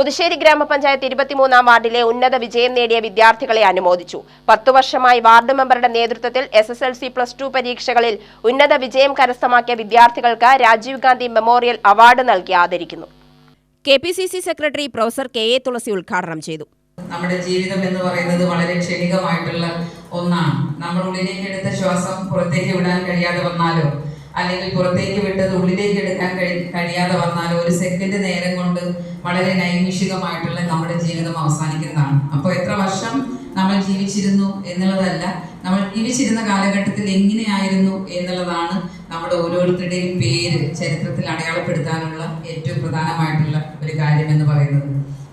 പുതുശ്ശേരി ഗ്രാമപഞ്ചായത്ത് ഇരുപത്തിമൂന്നാം വാർഡിലെ ഉന്നത വിജയം നേടിയ വിദ്യാർത്ഥികളെ അനുമോദിച്ചു. പത്തു വർഷമായി വാർഡ് മെമ്പറുടെ നേതൃത്വത്തിൽ S S L C plus two പരീക്ഷകളിൽ ഉന്നത വിജയം കരസ്ഥമാക്കിയ വിദ്യാർത്ഥികൾക്ക് രാജീവ് ഗാന്ധി മെമ്മോറിയൽ അവാർഡ് നൽകി ആദരിക്കുന്നു. K P C C secretary professor K A Thulasi ഉദ്ഘാടനം ചെയ്തു. നമ്മുടെ ജീവിതം എന്ന് പറയുന്നത് വളരെ ക്ഷണികമായിട്ടുള്ള ഒന്നാണ്. നമ്മൾ ഉള്ളിലേക്ക് എടുത്ത ശ്വാസം പുറത്തേക്ക് വിടാൻ കഴിയാതെ വന്നാലോ? അല്ലെങ്കിൽ പുറത്തേക്ക് വിട്ടത് ഉള്ളിലേക്ക് എടുക്കാൻ കഴി- കഴിയാതെ വന്നാൽ ഒരു സെക്കൻഡ് നേരം കൊണ്ട് വളരെ നൈമിഷികമായിട്ടുള്ള നമ്മുടെ ജീവിതം അവസാനിക്കുന്നതാണ്. അപ്പോൾ എത്ര വർഷം നമ്മൾ ജീവിച്ചിരുന്നു എന്നുള്ളതല്ല നമ്മൾ ജീവിച്ചിരുന്ന കാലഘട്ടത്തിൽ എങ്ങനെയായിരുന്നു എന്നുള്ളതാണ് നമ്മുടെ ഓരോരുത്തരുടെയും പേര് ചരിത്രത്തിൽ അടയാളപ്പെടുത്താനുള്ള ഏറ്റവും പ്രധാനമായിട്ടുള്ള ഒരു കാര്യം എന്ന് പറയുന്നത്.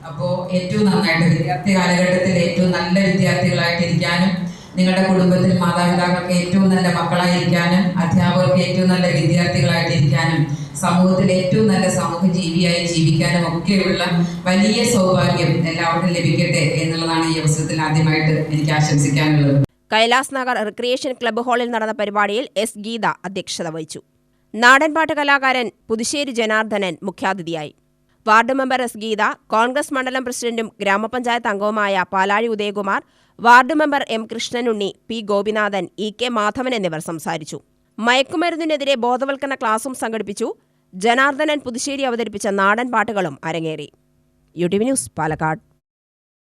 അപ്പോൾ ഏറ്റവും നന്നായിട്ട് വിദ്യാർത്ഥി കാലഘട്ടത്തിൽ ഏറ്റവും നല്ല വിദ്യാർത്ഥികളായിട്ടിരിക്കാനും നിങ്ങളുടെ കുടുംബത്തിൽ മാതാപിതാക്കൾക്ക് ഏറ്റവും നല്ല മക്കളായിരിക്കാനും അധ്യാപകർക്ക് ഏറ്റവും നല്ല വിദ്യാർത്ഥികളായിട്ടിരിക്കാനും സമൂഹത്തിൽ ഏറ്റവും നല്ല സമൂഹ ജീവിയായി ജീവിക്കാനും ഒക്കെയുള്ള വലിയ സൗഭാഗ്യം എല്ലാവർക്കും ലഭിക്കട്ടെ എന്നുള്ളതാണ് ഈ അവസരത്തിൽ ആദ്യമായിട്ട് എനിക്ക് ആശംസിക്കാനുള്ളത്. കൈലാസ് നഗർ റിക്രിയേഷൻ ക്ലബ്ബ് ഹാളിൽ നടന്ന പരിപാടിയിൽ എസ് ഗീത അധ്യക്ഷത വഹിച്ചു. നാടൻപാട്ട് കലാകാരൻ പുതുശ്ശേരി ജനാർദ്ദനൻ മുഖ്യാതിഥിയായി. Ward member S Geetha Congress മണ്ഡലം പ്രസിഡന്റും ഗ്രാമപഞ്ചായത്ത് അംഗവുമായ Palazhi Udayakumar ward member M Krishnanunni P Gopinathan E K Madhavan എന്നിവർ സംസാരിച്ചു. മയക്കുമരുന്നിനെതിരെ ബോധവൽക്കരണ ക്ലാസും സംഘടിപ്പിച്ചു. ജനാർദ്ദനൻ പുതുശ്ശേരി അവതരിപ്പിച്ച നാടൻ പാട്ടുകളും അരങ്ങേറി. U T V news Palakkad.